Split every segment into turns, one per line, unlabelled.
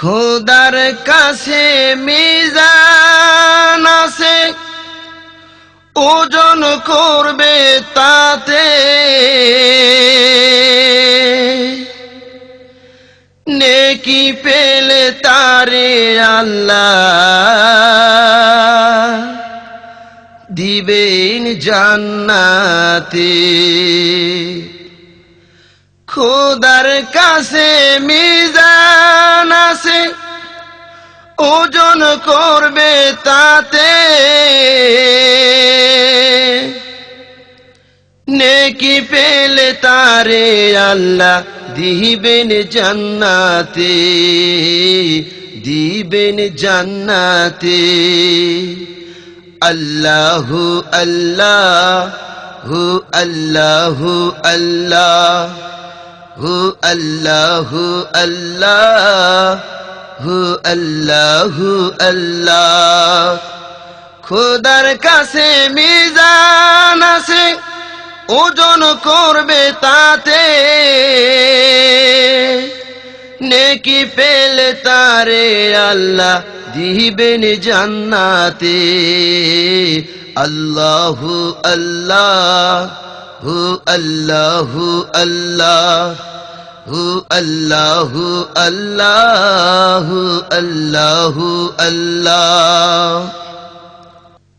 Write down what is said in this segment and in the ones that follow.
খোদার কাছে মিজান আছে। ওজন করবে তাতে। নেকি পেলে তারে আল্লাহ দিবেন জান্নাতে। খোদার কাছে মিজান আছে, ওজন করবে তাতে। নেকি পেলে তারে আল্লাহ দিবেন জান্নাতে দিবেন জান্নাতে। আল্লাহু আল্লাহ, হু আল্লাহু আল্লাহ। হু আল্লাহু আল্লাহ, হু আল্লাহু আল্লাহ। খোদার কাছে মিজান আছে, ওজন করবে তাতে। নেকি পেলে তারে আল্লাহ দিবেন জান্নাতে। আল্লাহু আল্লাহ। হু আল্লাহু আল্লাহ হু আল্লাহু আল্লাহু আল্লাহু আল্লাহ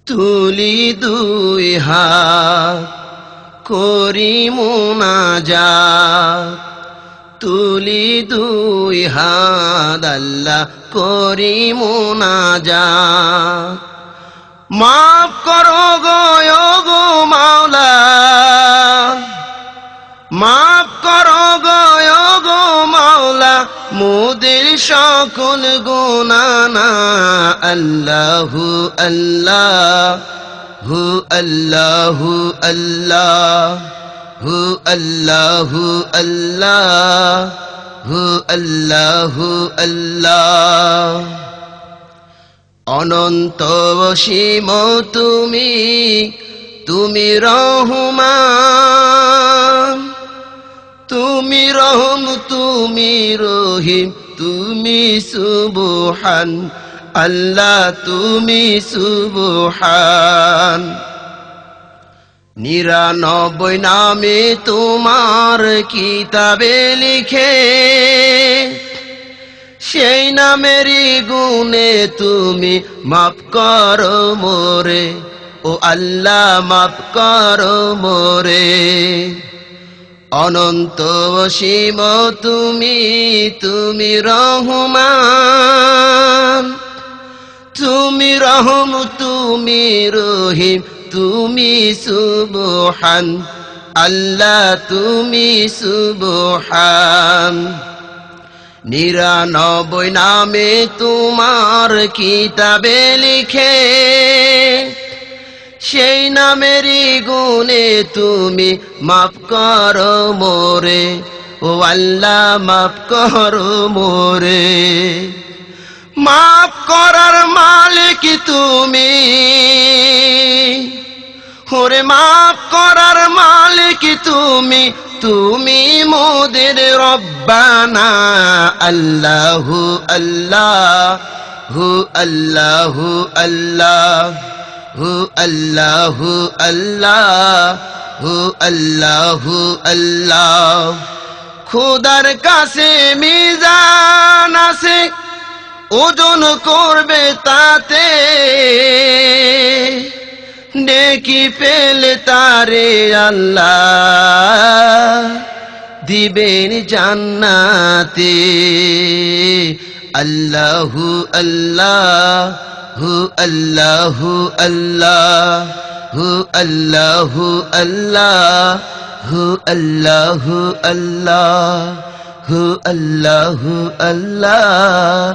তুলি দুই হাত করি মুনাজা তুলি দুই হাত, আল্লাহ করি মুনাজা মাফ করো গো গো মাওলা। মাফ করো গো গো মাওলা। মোদের সকল গুনানা আল্লাহু আল্লাহ, হু আল্লাহু আল্লাহ, হু আল্লাহু আল্লাহ, হু আল্লাহু আল্লাহ। অনন্ত অসীম তুমি তুমি রহমান। তুমি রহম, তুমি রহিম, তুমি সুবহান। আল্লাহ, তুমি সুবহান। নিরানব্বই নামে তোমার কিতাবে লিখে সেই নামেরই গুণে তুমি মাফ করো মোরে। ও আল্লাহ, মাফ করো মোরে। অনন্ত অসীম তুমি তুমি রহমান। তুমি রহম, তুমি রহিম, তুমি সুবহান। আল্লাহ, তুমি সুবহান। নিরানব্বই নামে তোমার কিতাবে লিখে, সেই নামেরই গুণে তুমি মাফ করো মোরে, ও আল্লাহ মাফ করো মোরে। মাফ করার মালিক তুমি, ওরে মাফ করার মালিক তুমি তুমি মোদের রব্বানা, আল্লাহু আল্লাহ হু আল্লাহু আল্লাহ হু আল্লাহু আল্লাহ হু আল্লাহু আল্লাহ। খুদার কাছে মিজান আছে, ওজন করবে তাতে। নেকি পেলে তারে আল্লাহ দিবেন জান্নাতে আল্লাহু আল্লাহ হু আল্লাহু আল্লাহ হু আল্লাহু আল্লাহ হু আল্লাহু আল্লাহ হু আল্লাহু আল্লাহ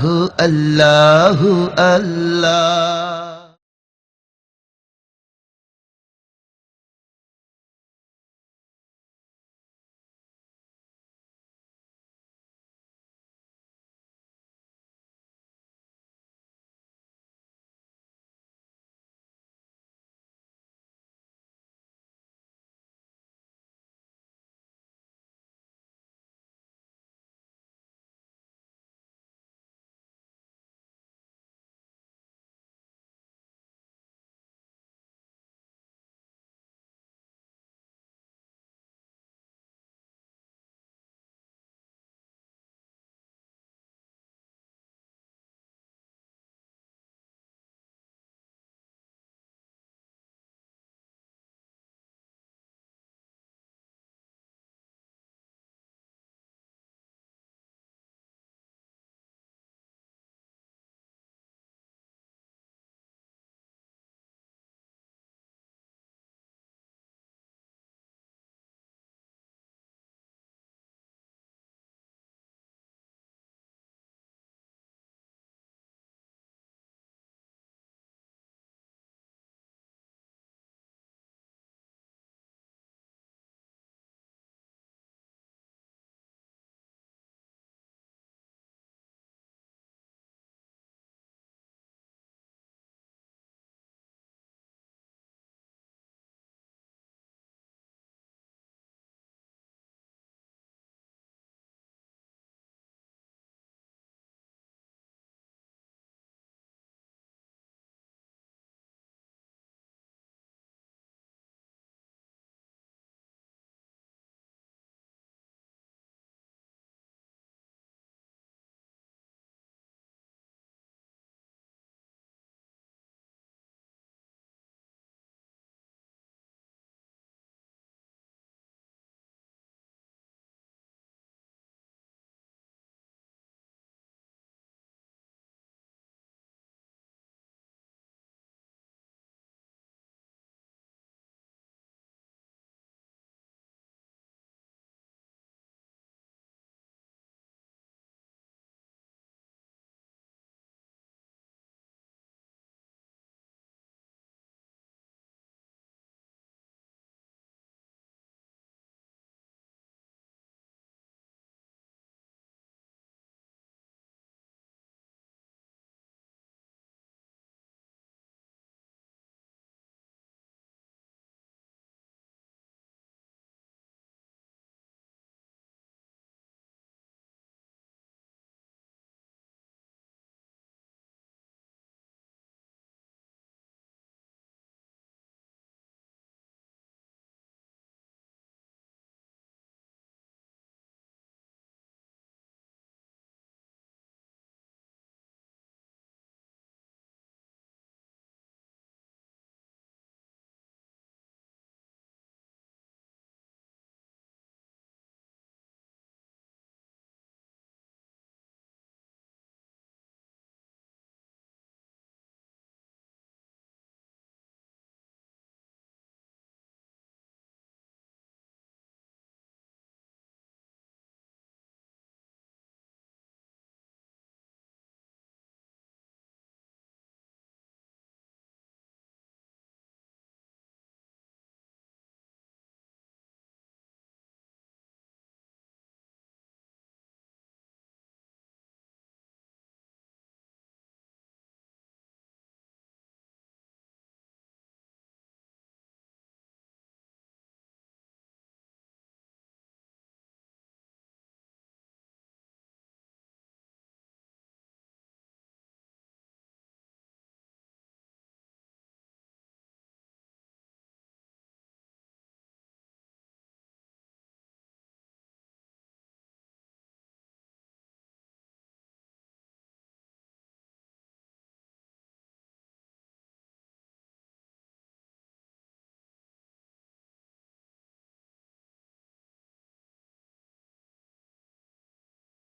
হু আল্লাহু আল্লাহ